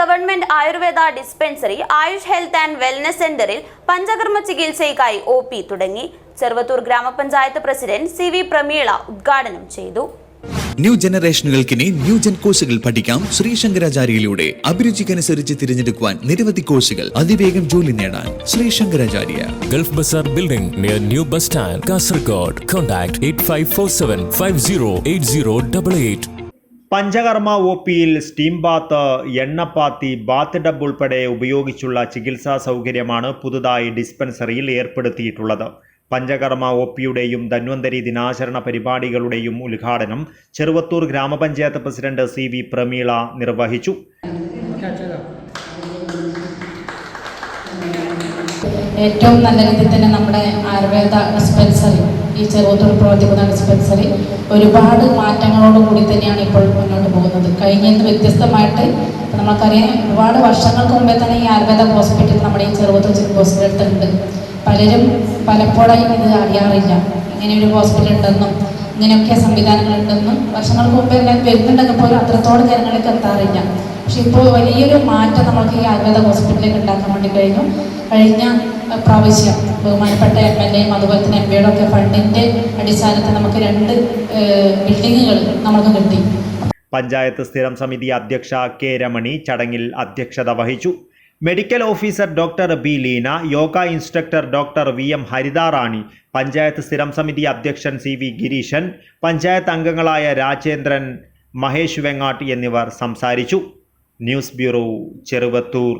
Government Ayurveda dispensary AYUSH health and wellness സെന്ററിൽ പഞ്ചകർമ്മ ചികിത്സയ്ക്കായി O P തുടങ്ങി. ചെറുവത്തൂർ ഗ്രാമപഞ്ചായത്ത് പ്രസിഡന്റ് സി വി പ്രമീള ഉദ്ഘാടനം ചെയ്തു. ന്യൂ ജനറേഷനുകൾക്കിനി ന്യൂ ജെൻ കോഴ്സുകൾ പഠിക്കാം ശ്രീ ശങ്കരാചാര്യയിലൂടെ. അഭിരുചിക്കനുസരിച്ച് തിരഞ്ഞെടുക്കുവാൻ നിരവധി കോഴ്സുകൾ അതിവേഗം ജോലി നേടാൻ Shri Shankaracharya. Gulf bazaar building near new bus stand Kasaragod. Contact eight five four seven five zero eight zero double eight Panchakarma O പിയിൽ സ്റ്റീം ബാത്ത് എണ്ണപ്പാത്തി ബാത്ത് ഡബ് ഉൾപ്പെടെ ഉപയോഗിച്ചുള്ള ചികിത്സാ സൗകര്യമാണ് പുതുതായി ഡിസ്പെൻസറിയിൽ ഏർപ്പെടുത്തിയിട്ടുള്ളത്. പഞ്ചകർമ്മ ഒ പിയുടെയും ധന്വന്തരി ദിനാചരണ പരിപാടികളുടെയും ഉദ്ഘാടനം ചെറുവത്തൂർ ഗ്രാമപഞ്ചായത്ത് പ്രസിഡന്റ് സി വി പ്രമീള നിർവഹിച്ചു. ഏറ്റവും നല്ല രീതിയിൽ തന്നെ നമ്മുടെ ആയുർവേദ ഡിസ്പെൻസറി ഈ ചെറുവത്തൂർ പ്രവർത്തിക്കുന്ന ഡിസ്പെൻസറി ഒരുപാട് മാറ്റങ്ങളോട് കൂടി തന്നെയാണ് ഇപ്പോൾ മുന്നോട്ട് പോകുന്നത്. കഴിഞ്ഞ വ്യത്യസ്തമായിട്ട് നമുക്കറിയാം ഒരുപാട് വർഷങ്ങൾക്ക് മുമ്പേ തന്നെ ഈ ആയുർവേദ ഹോസ്പിറ്റൽ നമ്മുടെ ഈ ചെറുവത്തൂർ ഹോസ്പിറ്റൽ അടുത്തുണ്ട്. പലരും പലപ്പോഴായി ഇത് അറിയാറില്ല. ഇങ്ങനെ ഒരു ഹോസ്പിറ്റൽ ഉണ്ടെന്നും ഇങ്ങനെയൊക്കെ സംവിധാനങ്ങളുണ്ടെന്നും വർഷങ്ങൾക്ക് മുമ്പേ എല്ലാം വരുന്നുണ്ടെങ്കിൽ പോലും അത്രത്തോളം ജനങ്ങളിലേക്ക് എത്താറില്ല. പക്ഷെ ഇപ്പോൾ വലിയൊരു മാറ്റം നമുക്ക് ഈ ആയുർവേദ ഹോസ്പിറ്റലിലേക്ക് ഉണ്ടാക്കാൻ വേണ്ടി കഴിഞ്ഞു. കഴിഞ്ഞ പ്രാവശ്യം ബഹുമാനപ്പെട്ട എം എൽ എയും അതുപോലെ തന്നെ എം പിയുടെ ഒക്കെ ഫണ്ടിന്റെ അടിസ്ഥാനത്തിൽ നമുക്ക് രണ്ട് ബിൽഡിങ്ങുകൾ നമുക്ക് കിട്ടി. പഞ്ചായത്ത് സ്ഥിരം സമിതി അധ്യക്ഷ കെ രമണി ചടങ്ങിൽ അധ്യക്ഷത വഹിച്ചു. Medical officer doctor B Leena yoga instructor doctor V M Haritharani panchayat സ്ഥിരം സമിതി അധ്യക്ഷൻ സി വി ഗിരീശൻ പഞ്ചായത്ത് അംഗങ്ങളായ രാജേന്ദ്രൻ മഹേഷ് വെങ്ങാട്ട് എന്നിവർ സംസാരിച്ചു. News bureau Cheruvathur.